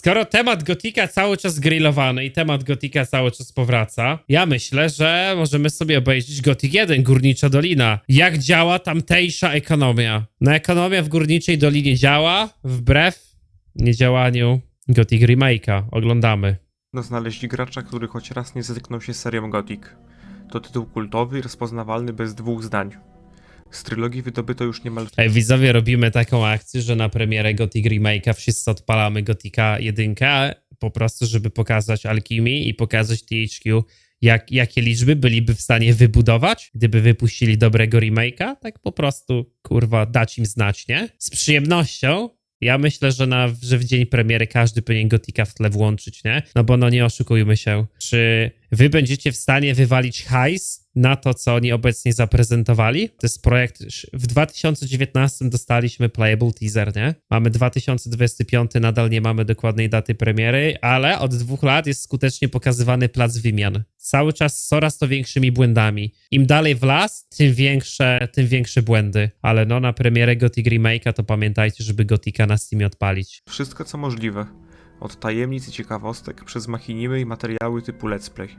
skoro temat Gotika cały czas grillowany i temat Gotika cały czas powraca, ja myślę, że możemy sobie obejrzeć Gotik 1, Górnicza Dolina. Jak działa tamtejsza ekonomia? No ekonomia w Górniczej Dolinie działa, wbrew niedziałaniu Gothic Remake'a. Oglądamy. No znaleźć gracza, który choć raz nie zetknął się z serią Gothic. To tytuł kultowy i rozpoznawalny bez dwóch zdań. Z trylogii wydobyto już niemal Ej, widzowie, robimy taką akcję, że na premierę Gothic Remake'a wszyscy odpalamy Gotika 1, po prostu, żeby pokazać Alchemy i pokazać THQ, jak, jakie liczby byliby w stanie wybudować, gdyby wypuścili dobrego remake'a, tak po prostu, kurwa, dać im znać, nie? Z przyjemnością. Ja myślę, że, na, że w dzień premiery każdy powinien Gotika w tle włączyć, nie? No bo no nie oszukujmy się. Czy wy będziecie w stanie wywalić hajs na to, co oni obecnie zaprezentowali? To jest projekt... W 2019 dostaliśmy playable teaser, nie? Mamy 2025, nadal nie mamy dokładnej daty premiery, ale od dwóch lat jest skutecznie pokazywany plac wymian. Cały czas coraz to większymi błędami. Im dalej w las, tym większe, tym większe błędy. Ale no, na premierę Gothic Remake'a to pamiętajcie, żeby Gotika na Steamie odpalić. wszystko co możliwe. Od tajemnic i ciekawostek, przez machinimy i materiały typu let's play,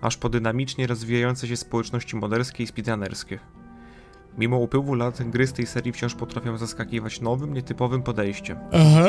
aż po dynamicznie rozwijające się społeczności moderskie i speedrunnerskie. Mimo upływu lat, gry z tej serii wciąż potrafią zaskakiwać nowym, nietypowym podejściem.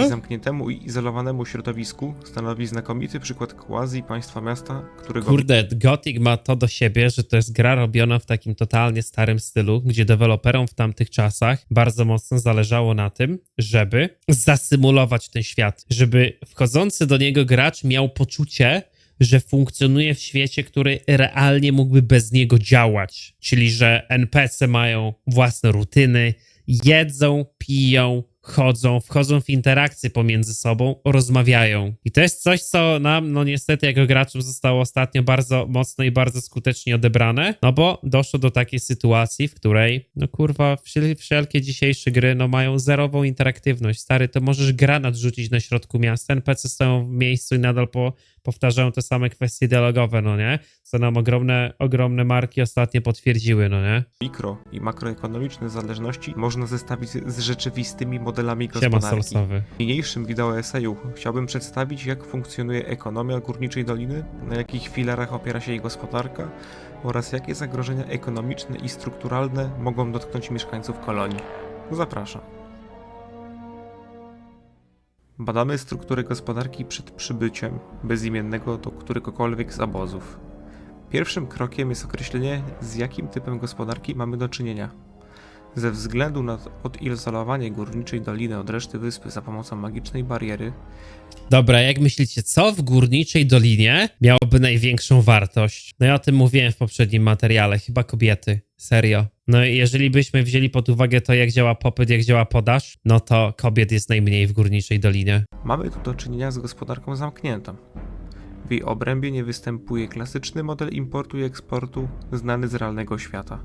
I zamkniętemu i izolowanemu środowisku stanowi znakomity przykład quasi państwa miasta, którego Kurde, Gothic ma to do siebie, że to jest gra robiona w takim totalnie starym stylu, gdzie deweloperom w tamtych czasach bardzo mocno zależało na tym, żeby zasymulować ten świat, żeby wchodzący do niego gracz miał poczucie, że funkcjonuje w świecie, który realnie mógłby bez niego działać. Czyli, że NPC mają własne rutyny, jedzą, piją, chodzą, wchodzą w interakcje pomiędzy sobą, rozmawiają. I to jest coś, co nam, no niestety, jako graczom zostało ostatnio bardzo mocno i bardzo skutecznie odebrane, no bo doszło do takiej sytuacji, w której, no kurwa, wszel- wszelkie dzisiejsze gry, no mają zerową interaktywność. Stary, to możesz granat rzucić na środku miasta, NPC stoją w miejscu i nadal po, powtarzają te same kwestie dialogowe, no nie? Co nam ogromne, ogromne marki ostatnio potwierdziły, no nie? mikro i makroekonomiczne zależności można zestawić z rzeczywistymi modelami gospodarki. W niniejszym wideo eseju chciałbym przedstawić, jak funkcjonuje ekonomia Górniczej Doliny, na jakich filarach opiera się jej gospodarka oraz jakie zagrożenia ekonomiczne i strukturalne mogą dotknąć mieszkańców kolonii. Zapraszam. Badamy strukturę gospodarki przed przybyciem bezimiennego do któregokolwiek z obozów. Pierwszym krokiem jest określenie, z jakim typem gospodarki mamy do czynienia. Ze względu na odizolowanie górniczej doliny od reszty wyspy za pomocą magicznej bariery, Dobra, jak myślicie, co w górniczej dolinie miałoby największą wartość? No ja o tym mówiłem w poprzednim materiale, chyba kobiety. Serio. No i jeżeli byśmy wzięli pod uwagę to, jak działa popyt, jak działa podaż, no to kobiet jest najmniej w górniczej dolinie. mamy tu do czynienia z gospodarką zamkniętą. W jej obrębie nie występuje klasyczny model importu i eksportu znany z realnego świata.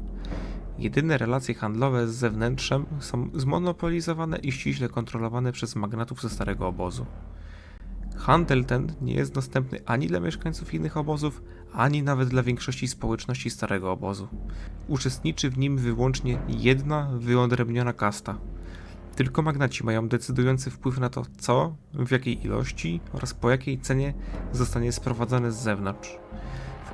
Jedyne relacje handlowe z zewnętrzem są zmonopolizowane i ściśle kontrolowane przez magnatów ze starego obozu. Handel ten nie jest dostępny ani dla mieszkańców innych obozów, ani nawet dla większości społeczności starego obozu. Uczestniczy w nim wyłącznie jedna wyodrębniona kasta. Tylko magnaci mają decydujący wpływ na to, co, w jakiej ilości oraz po jakiej cenie zostanie sprowadzane z zewnątrz.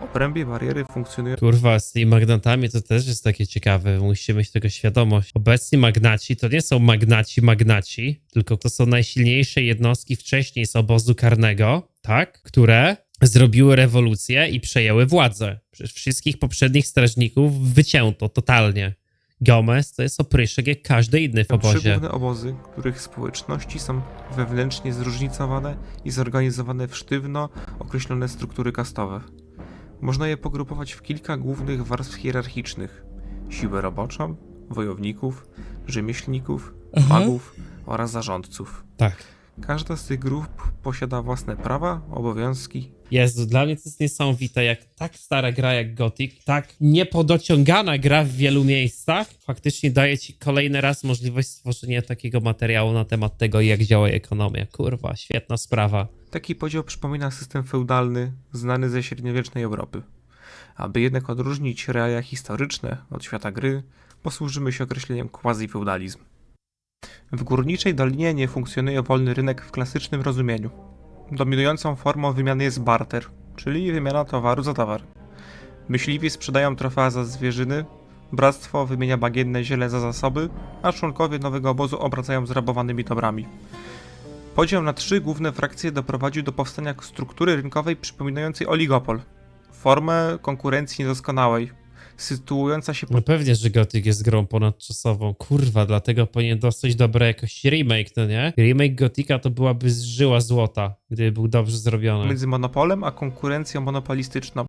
W obrębie bariery funkcjonują Kurwa, z tymi magnatami to też jest takie ciekawe, musicie mieć tego świadomość. Obecni magnaci to nie są magnaci magnaci, tylko to są najsilniejsze jednostki wcześniej z obozu karnego, tak? Które zrobiły rewolucję i przejęły władzę. Przecież wszystkich poprzednich strażników wycięto totalnie. Gomez to jest opryszek jak każdy inny w trzy obozie. główne obozy, których społeczności są wewnętrznie zróżnicowane i zorganizowane w sztywno określone struktury kastowe. Można je pogrupować w kilka głównych warstw hierarchicznych: siłę roboczą, wojowników, rzemieślników, Aha. magów oraz zarządców. Tak. Każda z tych grup posiada własne prawa, obowiązki Jezu, dla mnie to jest niesamowite, jak tak stara gra jak Gothic, tak niepodociągana gra w wielu miejscach, faktycznie daje ci kolejny raz możliwość stworzenia takiego materiału na temat tego, jak działa ekonomia. Kurwa, świetna sprawa. Taki podział przypomina system feudalny znany ze średniowiecznej Europy. Aby jednak odróżnić realia historyczne od świata gry, posłużymy się określeniem quasi-feudalizm. W górniczej dolinie nie funkcjonuje wolny rynek w klasycznym rozumieniu. Dominującą formą wymiany jest barter, czyli wymiana towaru za towar. Myśliwi sprzedają trofea za zwierzyny, bractwo wymienia bagienne ziele za zasoby, a członkowie nowego obozu obracają zrabowanymi dobrami. Podział na trzy główne frakcje doprowadził do powstania struktury rynkowej przypominającej oligopol. Formę konkurencji niedoskonałej, sytuująca się No pewnie, że Gothic jest grą ponadczasową. Kurwa, dlatego powinien dostać dobrej jakości remake, no nie? Remake Gothica to byłaby żyła złota, gdyby był dobrze zrobiony. między monopolem a konkurencją monopolistyczną.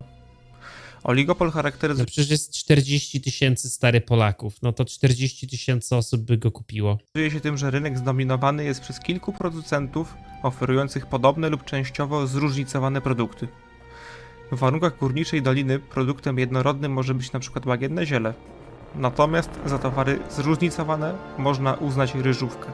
Oligopol charakteryzuje No przecież jest 40 tysięcy stary Polaków, no to 40 tysięcy osób by go kupiło. się tym, że rynek zdominowany jest przez kilku producentów oferujących podobne lub częściowo zróżnicowane produkty. W warunkach górniczej doliny produktem jednorodnym może być np. bagienne ziele. Natomiast za towary zróżnicowane można uznać ryżówkę.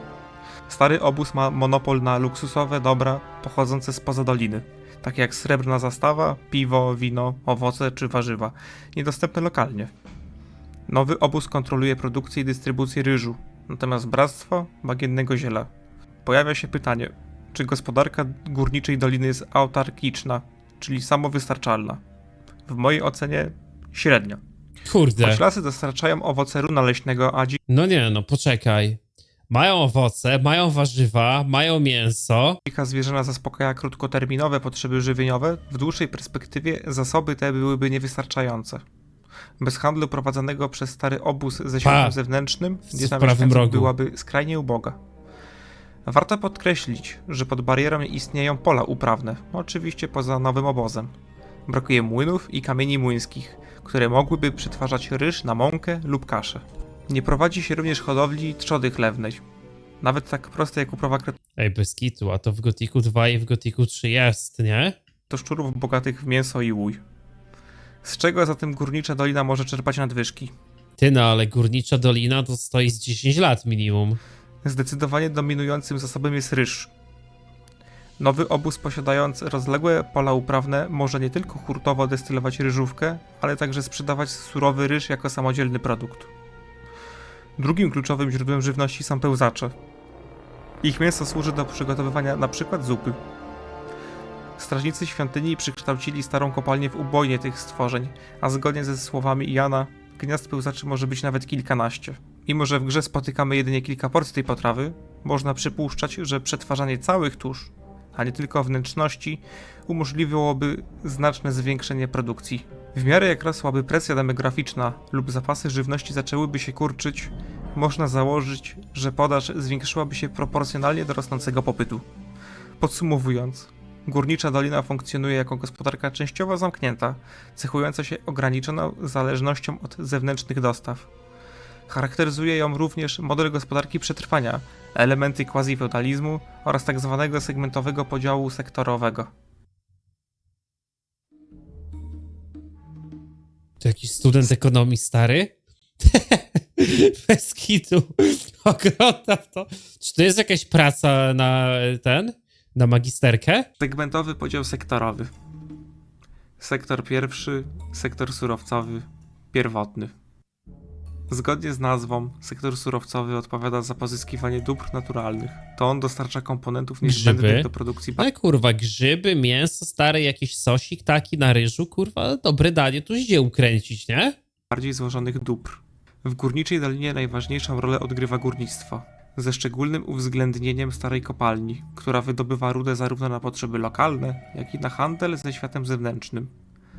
Stary obóz ma monopol na luksusowe dobra pochodzące spoza doliny, takie jak srebrna zastawa, piwo, wino, owoce czy warzywa, niedostępne lokalnie. Nowy obóz kontroluje produkcję i dystrybucję ryżu, natomiast bractwo bagiennego ziela. Pojawia się pytanie, czy gospodarka górniczej doliny jest autarkiczna, czyli samowystarczalna? W mojej ocenie średnio. Kurde. Choć lasy dostarczają owoce runa leśnego, a No nie, no poczekaj. Mają owoce, mają warzywa, mają mięso. dzika zwierzyna zaspokaja krótkoterminowe potrzeby żywieniowe, w dłuższej perspektywie zasoby te byłyby niewystarczające. Bez handlu prowadzonego przez stary obóz ze światem zewnętrznym, dieta mieszkańców byłaby skrajnie uboga. Warto podkreślić, że pod barierą istnieją pola uprawne, oczywiście poza nowym obozem. Brakuje młynów i kamieni młyńskich, które mogłyby przetwarzać ryż na mąkę lub kaszę. Nie prowadzi się również hodowli trzody chlewnej. Nawet tak prostej jak uprawa Ej, bez kitu, a to w Gotiku 2 i w Gotiku 3 jest, nie? to szczurów bogatych w mięso i łój. Z czego zatem górnicza dolina może czerpać nadwyżki? Ty no, ale Górnicza Dolina to stoi z 10 lat minimum. Zdecydowanie dominującym zasobem jest ryż. Nowy obóz posiadający rozległe pola uprawne może nie tylko hurtowo destylować ryżówkę, ale także sprzedawać surowy ryż jako samodzielny produkt. Drugim kluczowym źródłem żywności są pełzacze. Ich mięso służy do przygotowywania np. zupy. Strażnicy świątyni przekształcili starą kopalnię w ubojnię tych stworzeń, a zgodnie ze słowami Jana, gniazd pełzaczy może być nawet kilkanaście. Mimo, że w grze spotykamy jedynie kilka porcji tej potrawy, można przypuszczać, że przetwarzanie całych tusz, a nie tylko wnętrzności, umożliwiłoby znaczne zwiększenie produkcji. W miarę jak rosłaby presja demograficzna lub zapasy żywności zaczęłyby się kurczyć, można założyć, że podaż zwiększyłaby się proporcjonalnie do rosnącego popytu. Podsumowując, Górnicza Dolina funkcjonuje jako gospodarka częściowo zamknięta, cechująca się ograniczoną zależnością od zewnętrznych dostaw. Charakteryzuje ją również model gospodarki przetrwania, elementy quasi-feudalizmu oraz tzw. segmentowego podziału sektorowego. To jakiś student ekonomii stary? Bez kitu. Oglądam to. Czy to jest jakaś praca na ten? Na magisterkę? Segmentowy podział sektorowy. Sektor pierwszy, sektor surowcowy, pierwotny. Zgodnie z nazwą, sektor surowcowy odpowiada za pozyskiwanie dóbr naturalnych. To on dostarcza komponentów niezbędnych do produkcji No kurwa, grzyby, mięso, stary jakiś sosik taki na ryżu, kurwa, dobre danie tu gdzie ukręcić, nie? bardziej złożonych dóbr. W górniczej dolinie najważniejszą rolę odgrywa górnictwo, ze szczególnym uwzględnieniem starej kopalni, która wydobywa rudę zarówno na potrzeby lokalne, jak i na handel ze światem zewnętrznym.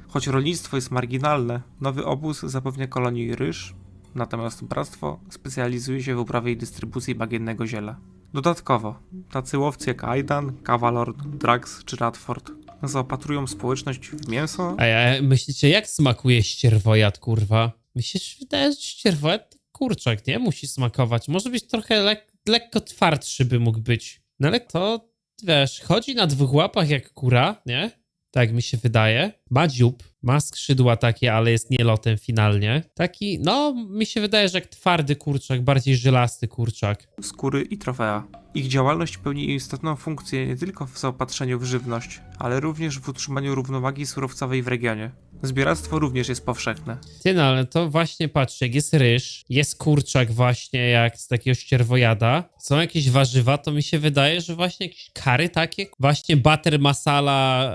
Choć rolnictwo jest marginalne, nowy obóz zapewnia kolonii ryż, natomiast bractwo specjalizuje się w uprawie i dystrybucji bagiennego ziela. Dodatkowo, tacy łowcy jak Aidan, Cavalord, Drax czy Radford zaopatrują społeczność w mięso, A ja, myślicie, jak smakuje ścierwojad, kurwa? Mi się że ścierwojad kurczak, nie? Musi smakować. Może być trochę lek lekko twardszy by mógł być. No ale to, wiesz, chodzi na dwóch łapach jak kura, nie? Tak mi się wydaje. Ma dziób, ma skrzydła takie, ale jest nielotem finalnie. Taki, no, mi się wydaje, że jak twardy kurczak, bardziej żylasty kurczak. skóry i trofea. Ich działalność pełni istotną funkcję nie tylko w zaopatrzeniu w żywność, ale również w utrzymaniu równowagi surowcowej w regionie. Zbieractwo również jest powszechne. Ty no, ale to właśnie patrz, jak jest ryż, jest kurczak właśnie jak z takiego ścierwojada, są jakieś warzywa, to mi się wydaje, że właśnie jakieś kary takie, właśnie butter masala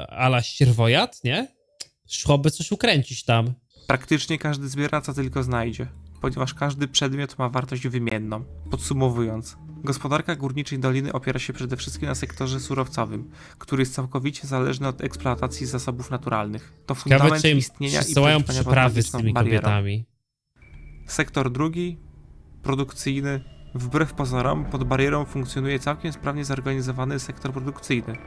ala ścierwojad, nie? Szłoby coś ukręcić tam. Praktycznie każdy zbiera co tylko znajdzie, ponieważ każdy przedmiot ma wartość wymienną. Podsumowując, gospodarka górniczej doliny opiera się przede wszystkim na sektorze surowcowym, który jest całkowicie zależny od eksploatacji zasobów naturalnych. To Ciekawe, fundament im istnienia i przetrwania z tymi barierą. kobietami. Sektor drugi, produkcyjny, wbrew pozorom pod barierą funkcjonuje całkiem sprawnie zorganizowany sektor produkcyjny,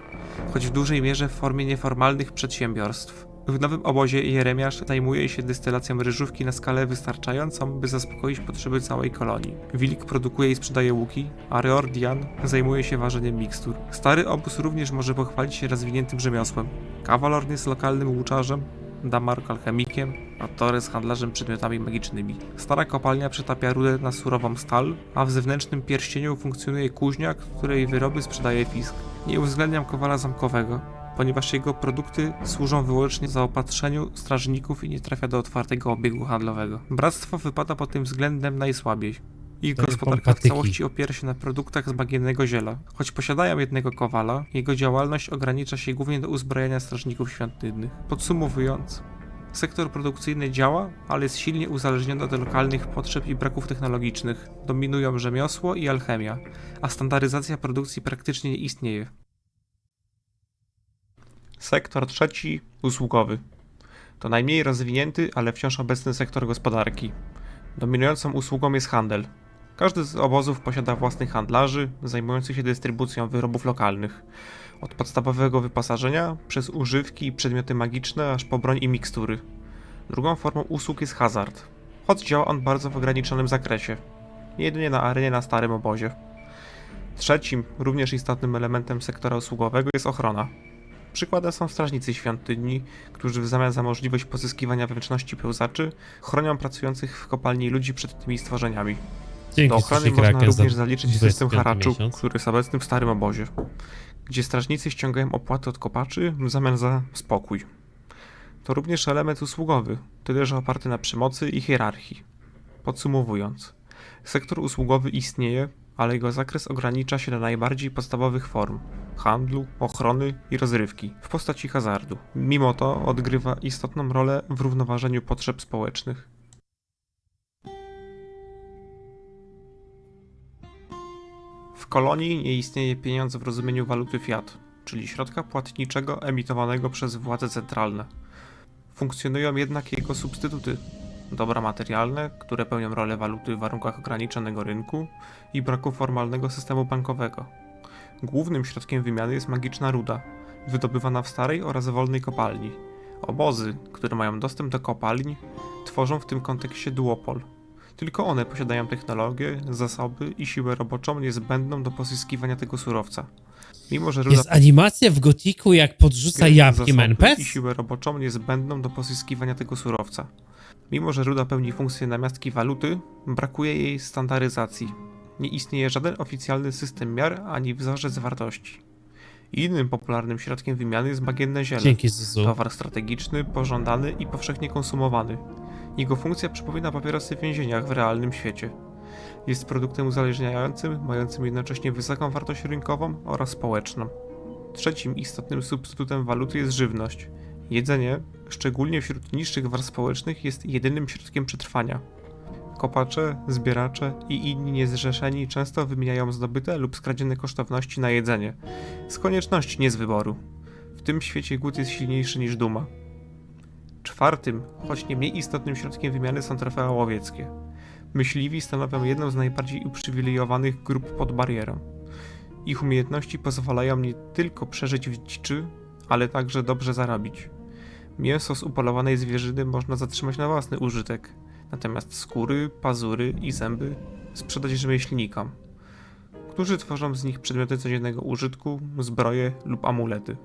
choć w dużej mierze w formie nieformalnych przedsiębiorstw. W nowym obozie Jeremiasz zajmuje się dystylacją ryżówki na skalę wystarczającą, by zaspokoić potrzeby całej kolonii. Wilk produkuje i sprzedaje łuki, a Reordian zajmuje się ważeniem mikstur. Stary obóz również może pochwalić się rozwiniętym rzemiosłem. Kawalorn jest lokalnym łuczarzem, Damark alchemikiem, a Torres handlarzem przedmiotami magicznymi. Stara kopalnia przetapia rudę na surową stal, a w zewnętrznym pierścieniu funkcjonuje kuźnia, której wyroby sprzedaje Fisk. Nie uwzględniam kowala zamkowego, ponieważ jego produkty służą wyłącznie zaopatrzeniu strażników i nie trafia do otwartego obiegu handlowego. Bractwo wypada pod tym względem najsłabiej. Ich To gospodarka w całości opiera się na produktach z bagiennego ziela. Choć posiadają jednego kowala, jego działalność ogranicza się głównie do uzbrojenia strażników świątynnych. Podsumowując, sektor produkcyjny działa, ale jest silnie uzależniony od lokalnych potrzeb i braków technologicznych. Dominują rzemiosło i alchemia, a standaryzacja produkcji praktycznie nie istnieje. Sektor trzeci usługowy. To najmniej rozwinięty, ale wciąż obecny sektor gospodarki. Dominującą usługą jest handel. Każdy z obozów posiada własnych handlarzy zajmujących się dystrybucją wyrobów lokalnych. Od podstawowego wyposażenia, przez używki i przedmioty magiczne, aż po broń i mikstury. Drugą formą usług jest hazard, choć działa on bardzo w ograniczonym zakresie. Jedynie na arenie na starym obozie. Trzecim, również istotnym elementem sektora usługowego jest ochrona. Przykładem są strażnicy świątyni, którzy w zamian za możliwość pozyskiwania wewnętrzności pełzaczy chronią pracujących w kopalni ludzi przed tymi stworzeniami. Dzięki, Do ochrony można Kraken za również zaliczyć system 25 haraczu, miesiąc. który jest obecny w starym obozie, gdzie strażnicy ściągają opłaty od kopaczy w zamian za spokój. To również element usługowy, tyle że oparty na przemocy i hierarchii. Podsumowując, sektor usługowy istnieje, ale jego zakres ogranicza się do najbardziej podstawowych form handlu, ochrony i rozrywki w postaci hazardu. Mimo to odgrywa istotną rolę w równoważeniu potrzeb społecznych. W kolonii nie istnieje pieniądz w rozumieniu waluty fiat, czyli środka płatniczego emitowanego przez władze centralne. Funkcjonują jednak jego substytuty. Dobra materialne, które pełnią rolę waluty w warunkach ograniczonego rynku i braku formalnego systemu bankowego. Głównym środkiem wymiany jest magiczna ruda, wydobywana w starej oraz wolnej kopalni. Obozy, które mają dostęp do kopalń, tworzą w tym kontekście duopol. Tylko one posiadają technologię, zasoby i siłę roboczą niezbędną do pozyskiwania tego surowca. Mimo, że ruda Jest animacja w gotiku, jak podrzuca jabłkiem NPC? i siłę roboczą niezbędną do pozyskiwania tego surowca. Mimo, że ruda pełni funkcję namiastki waluty, brakuje jej standaryzacji. Nie istnieje żaden oficjalny system miar ani wzorzec wartości. Innym popularnym środkiem wymiany jest bagienne ziele. Dzięki, Zuzu. Towar strategiczny, pożądany i powszechnie konsumowany. Jego funkcja przypomina papierosy w więzieniach w realnym świecie. Jest produktem uzależniającym, mającym jednocześnie wysoką wartość rynkową oraz społeczną. Trzecim istotnym substytutem waluty jest żywność. Jedzenie, szczególnie wśród niższych warstw społecznych, jest jedynym środkiem przetrwania. Kopacze, zbieracze i inni niezrzeszeni często wymieniają zdobyte lub skradzione kosztowności na jedzenie. Z konieczności, nie z wyboru. W tym świecie głód jest silniejszy niż duma. Czwartym, choć nie mniej istotnym środkiem wymiany są trofea łowieckie. Myśliwi stanowią jedną z najbardziej uprzywilejowanych grup pod barierą. Ich umiejętności pozwalają nie tylko przeżyć w dziczy, ale także dobrze zarobić. Mięso z upolowanej zwierzyny można zatrzymać na własny użytek, natomiast skóry, pazury i zęby sprzedać rzemieślnikom, którzy tworzą z nich przedmioty codziennego użytku, zbroje lub amulety.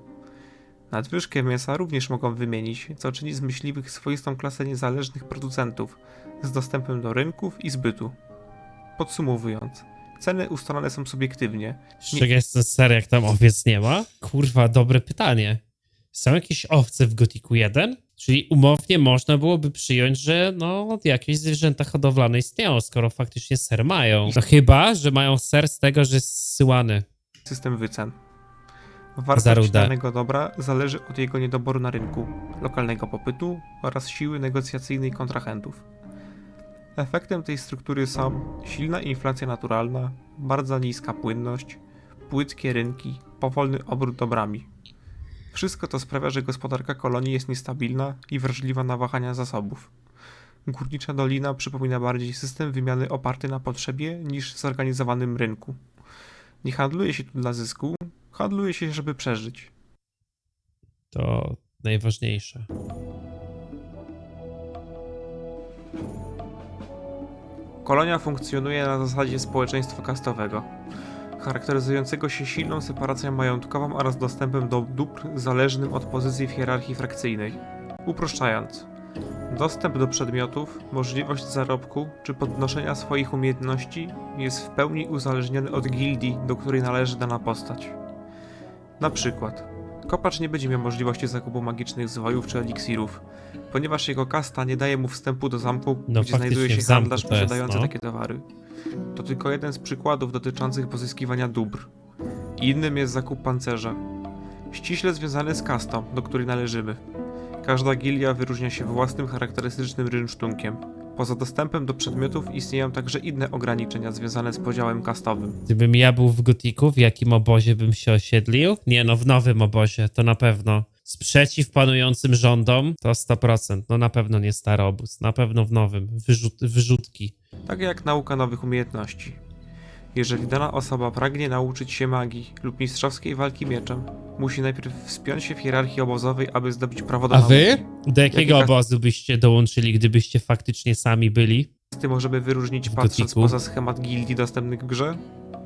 Nadwyżkę mięsa również mogą wymienić, co czyni z myśliwych swoistą klasę niezależnych producentów z dostępem do rynków i zbytu. Podsumowując, ceny ustalane są subiektywnie. Z czego jest ten ser, jak tam owiec nie ma? Kurwa, dobre pytanie. Są jakieś owce w Gotiku 1? Czyli umownie można byłoby przyjąć, że no jakieś zwierzęta hodowlane istnieją, skoro faktycznie ser mają. No chyba, że mają ser z tego, że jest zsyłany. system wycen. Wartość rudę. danego dobra zależy od jego niedoboru na rynku, lokalnego popytu oraz siły negocjacyjnej kontrahentów. Efektem tej struktury są silna inflacja naturalna, bardzo niska płynność, płytkie rynki, powolny obrót dobrami. Wszystko to sprawia, że gospodarka kolonii jest niestabilna i wrażliwa na wahania zasobów. Górnicza dolina przypomina bardziej system wymiany oparty na potrzebie niż zorganizowanym rynku. Nie handluje się tu dla zysku, handluje się, żeby przeżyć. To najważniejsze. Kolonia funkcjonuje na zasadzie społeczeństwa kastowego, charakteryzującego się silną separacją majątkową oraz dostępem do dóbr zależnym od pozycji w hierarchii frakcyjnej. Uproszczając, dostęp do przedmiotów, możliwość zarobku czy podnoszenia swoich umiejętności jest w pełni uzależniony od gildii, do której należy dana postać. Na przykład, kopacz nie będzie miał możliwości zakupu magicznych zwojów czy eliksirów, ponieważ jego kasta nie daje mu wstępu do zamku, No, gdzie znajduje się handlarz posiadający no. takie towary. To tylko jeden z przykładów dotyczących pozyskiwania dóbr. Innym jest zakup pancerza. Ściśle związany z kastą, do której należymy. Każda gilia wyróżnia się własnym charakterystycznym rynsztunkiem. Poza dostępem do przedmiotów istnieją także inne ograniczenia związane z podziałem kastowym. Gdybym ja był w Gotiku, w jakim obozie bym się osiedlił? Nie no, w nowym obozie, to na pewno. Sprzeciw panującym rządom to 100%. No na pewno nie stary obóz, na pewno w nowym. Wyrzut, wyrzutki. tak jak nauka nowych umiejętności. Jeżeli dana osoba pragnie nauczyć się magii lub mistrzowskiej walki mieczem, musi najpierw wspiąć się w hierarchii obozowej, aby zdobyć prawo do A nauki. wy? Do jakiego Jaki- obozu byście dołączyli, gdybyście faktycznie sami byli? Ty możemy wyróżnić W patrząc Gotiku. poza schemat gildii dostępnych w grze?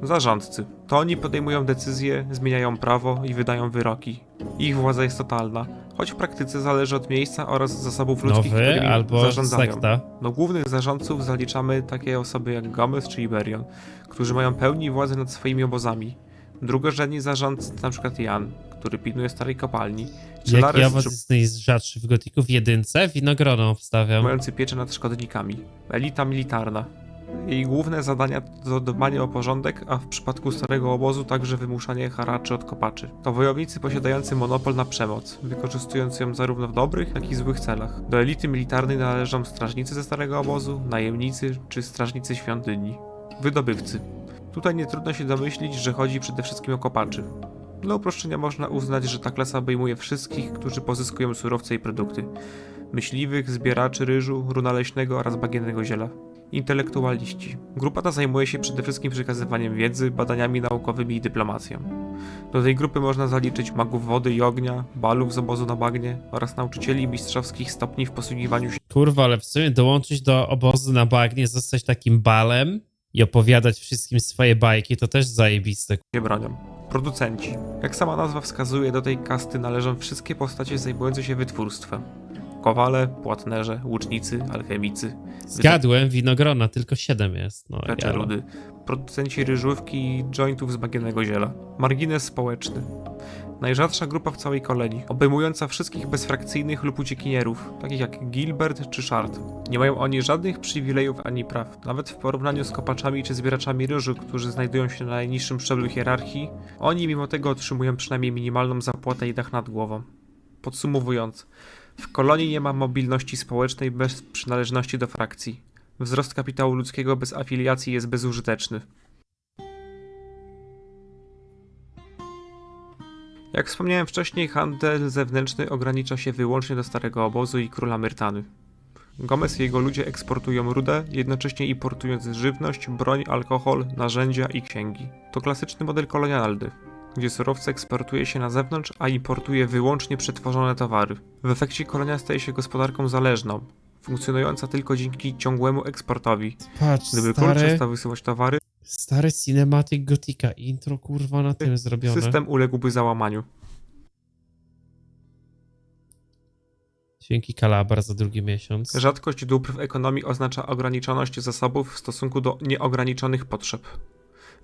Zarządcy. To oni podejmują decyzje, zmieniają prawo i wydają wyroki. Ich władza jest totalna, choć w praktyce zależy od miejsca oraz zasobów ludzkich, Nowy którymi albo zarządzają. sekta? Do głównych zarządców zaliczamy takie osoby jak Gomez czy Iberion, którzy mają pełni władzę nad swoimi obozami. Drugorzędni zarządcy np. Jan, który pilnuje starej kopalni, czy Jaki obóz czy jest najrzadszy w Gotiku? W jedynce? Winogrono obstawiam. mający pieczę nad szkodnikami. Elita militarna. Jej główne zadania to dbanie o porządek, a w przypadku starego obozu także wymuszanie haraczy od kopaczy. To wojownicy posiadający monopol na przemoc, wykorzystując ją zarówno w dobrych, jak i złych celach. Do elity militarnej należą strażnicy ze starego obozu, najemnicy czy strażnicy świątyni. Wydobywcy. Tutaj nie trudno się domyślić, że chodzi przede wszystkim o kopaczy. Dla uproszczenia można uznać, że ta klasa obejmuje wszystkich, którzy pozyskują surowce i produkty. Myśliwych, zbieraczy ryżu, runa leśnego oraz bagiennego ziela. Intelektualiści. Grupa ta zajmuje się przede wszystkim przekazywaniem wiedzy, badaniami naukowymi i dyplomacją. Do tej grupy można zaliczyć magów wody i ognia, balów z obozu na bagnie oraz nauczycieli mistrzowskich stopni w posługiwaniu się Kurwa, ale w sumie dołączyć do obozu na bagnie, zostać takim balem i opowiadać wszystkim swoje bajki, to też zajebiste. bronią. Producenci. Jak sama nazwa wskazuje, do tej kasty należą wszystkie postacie zajmujące się wytwórstwem. Kowale, płatnerze, łucznicy, alchemicy, Zgadłem, winogrona, tylko 7 jest. No, Lecze jalo. rudy, producenci ryżówki i jointów z bagienego ziela. Margines społeczny. Najrzadsza grupa w całej kolonii, obejmująca wszystkich bezfrakcyjnych lub uciekinierów, takich jak Gilbert czy Shard. Nie mają oni żadnych przywilejów ani praw, nawet w porównaniu z kopaczami czy zbieraczami ryżu, którzy znajdują się na najniższym szczeblu hierarchii, oni mimo tego otrzymują przynajmniej minimalną zapłatę i dach nad głową. Podsumowując, w kolonii nie ma mobilności społecznej bez przynależności do frakcji. Wzrost kapitału ludzkiego bez afiliacji jest bezużyteczny. Jak wspomniałem wcześniej, handel zewnętrzny ogranicza się wyłącznie do Starego Obozu i Króla Myrtany. Gomez i jego ludzie eksportują rudę, jednocześnie importując żywność, broń, alkohol, narzędzia i księgi. To klasyczny model kolonialny, gdzie surowce eksportuje się na zewnątrz, a importuje wyłącznie przetworzone towary. W efekcie kolonia staje się gospodarką zależną, funkcjonująca tylko dzięki ciągłemu eksportowi. Patrz, Gdyby król stary, przestał wysyłać towary, stary Cinematic Gotika, intro kurwa na tym zrobione. system uległby załamaniu. Dzięki Kalabar za drugi miesiąc. Rzadkość dóbr w ekonomii oznacza ograniczoność zasobów w stosunku do nieograniczonych potrzeb.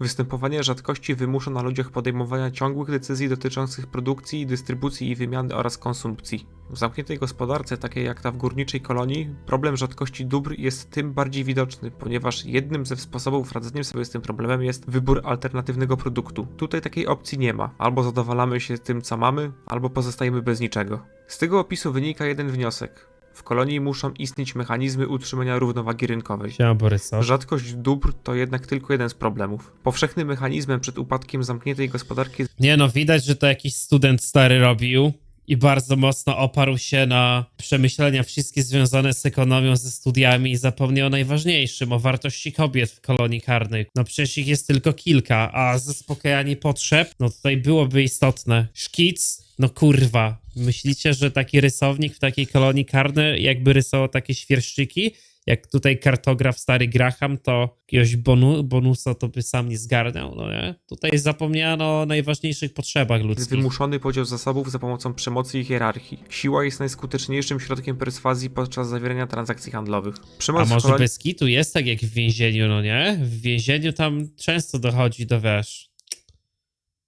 Występowanie rzadkości wymusza na ludziach podejmowania ciągłych decyzji dotyczących produkcji, dystrybucji i wymiany oraz konsumpcji. W zamkniętej gospodarce, takiej jak ta w górniczej kolonii, problem rzadkości dóbr jest tym bardziej widoczny, ponieważ jednym ze sposobów radzenia sobie z tym problemem jest wybór alternatywnego produktu. Tutaj takiej opcji nie ma. Albo zadowalamy się tym, co mamy, albo pozostajemy bez niczego. Z tego opisu wynika jeden wniosek. W kolonii muszą istnieć mechanizmy utrzymania równowagi rynkowej. Siema Boryso. Rzadkość dóbr to jednak tylko jeden z problemów. Powszechnym mechanizmem przed upadkiem zamkniętej gospodarki Nie no, widać, że to jakiś student stary robił i bardzo mocno oparł się na przemyślenia wszystkie związane z ekonomią, ze studiami i zapomniał o najważniejszym, o wartości kobiet w kolonii karnej. No przecież ich jest tylko kilka, a zaspokajanie potrzeb, no tutaj byłoby istotne. Szkic, no kurwa. Myślicie, że taki rysownik w takiej kolonii karnej jakby rysował takie świerszczyki? Jak tutaj kartograf stary Graham, to jakiegoś bonu, bonusa to by sam nie zgarniał, no nie? Tutaj zapomniano o najważniejszych potrzebach jest ludzkich. wymuszony podział zasobów za pomocą przemocy i hierarchii. Siła jest najskuteczniejszym środkiem perswazji podczas zawierania transakcji handlowych. Przemoc A może kolonii- bez kitu jest tak jak w więzieniu, no nie? W więzieniu tam często dochodzi do, wiesz,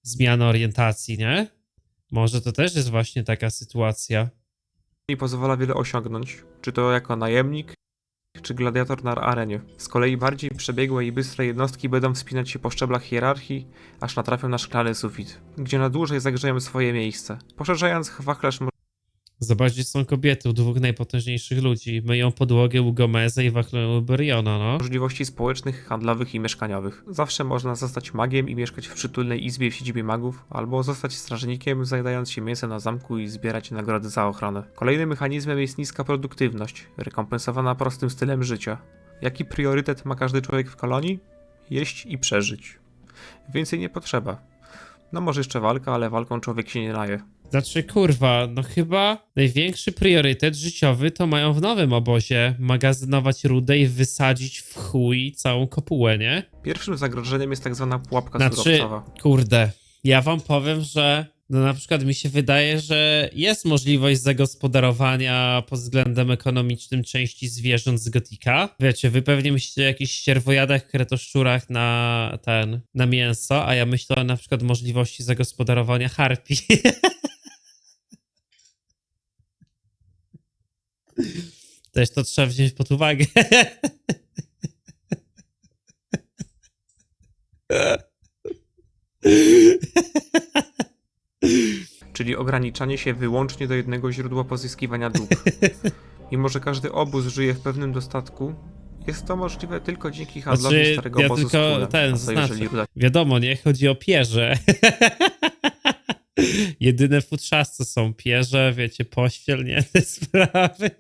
zmiany orientacji, nie? Może to też jest właśnie taka sytuacja. i pozwala wiele osiągnąć, czy to jako najemnik, czy gladiator na arenie. Z kolei bardziej przebiegłe i bystre jednostki będą wspinać się po szczeblach hierarchii, aż natrafią na szklany sufit, gdzie na dłużej zagrzeją swoje miejsce. Poszerzając wachlarz Zobaczcie, są kobiety u dwóch najpotężniejszych ludzi. Myją podłogę u Gomeza i wachlują u Beriona, no. możliwości społecznych, handlowych i mieszkaniowych. Zawsze można zostać magiem i mieszkać w przytulnej izbie w siedzibie magów, albo zostać strażnikiem, zajadając się mięsem na zamku i zbierać nagrody za ochronę. Kolejnym mechanizmem jest niska produktywność, rekompensowana prostym stylem życia. Jaki priorytet ma każdy człowiek w kolonii? Jeść i przeżyć. Więcej nie potrzeba. No może jeszcze walka, ale walką człowiek się nie naje. Znaczy, kurwa, no chyba największy priorytet życiowy to mają w nowym obozie magazynować rudę i wysadzić w chuj całą kopułę, nie? Pierwszym zagrożeniem jest tak zwana pułapka Znaczy, surowcowa. kurde, ja wam powiem, że no na przykład mi się wydaje, że jest możliwość zagospodarowania pod względem ekonomicznym części zwierząt z Gotika. Wiecie, wy pewnie myślicie o jakichś ścierwojadach, kretoszczurach na ten, na mięso, a ja myślę o na przykład możliwości zagospodarowania harpi. Też to trzeba wziąć pod uwagę. czyli ograniczanie się wyłącznie do jednego źródła pozyskiwania dóbr. Mimo, że każdy obóz żyje w pewnym dostatku, jest to możliwe tylko dzięki handlowi Znaczy, starego ja obozu tylko z królem. ten zaznaczę. jeżeli Wiadomo, nie? Chodzi o pierze. Jedyne futrzasce są pierze, wiecie, pościel, nie? Te sprawy.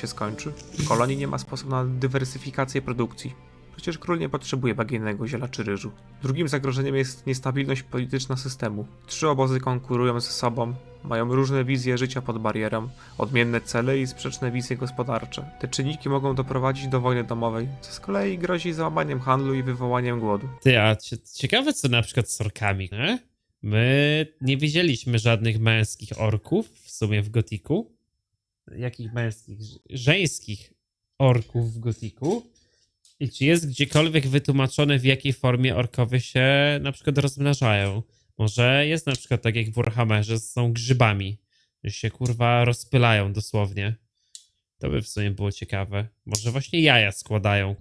się skończy? W kolonii nie ma sposobu na dywersyfikację produkcji. Przecież król nie potrzebuje bagiennego ziela czy ryżu. Drugim zagrożeniem jest niestabilność polityczna systemu. Trzy obozy konkurują ze sobą, mają różne wizje życia pod barierą, odmienne cele i sprzeczne wizje gospodarcze. Te czynniki mogą doprowadzić do wojny domowej, co z kolei grozi załamaniem handlu i wywołaniem głodu. Ty, a cie- ciekawe co na przykład z orkami, nie? My nie widzieliśmy żadnych męskich orków w sumie w Gotiku. Jakich męskich? Żeńskich orków w Gotiku. I czy jest gdziekolwiek wytłumaczone, w jakiej formie orkowie się na przykład rozmnażają? Może jest na przykład tak jak w Warhammerze, są grzybami, że się kurwa rozpylają dosłownie. To by w sumie było ciekawe. Może właśnie jaja składają.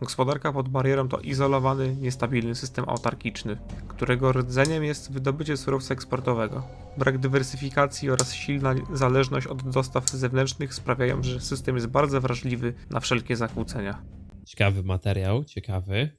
Gospodarka pod barierą to izolowany, niestabilny system autarkiczny, którego rdzeniem jest wydobycie surowca eksportowego. Brak dywersyfikacji oraz silna zależność od dostaw zewnętrznych sprawiają, że system jest bardzo wrażliwy na wszelkie zakłócenia. Ciekawy materiał, ciekawy.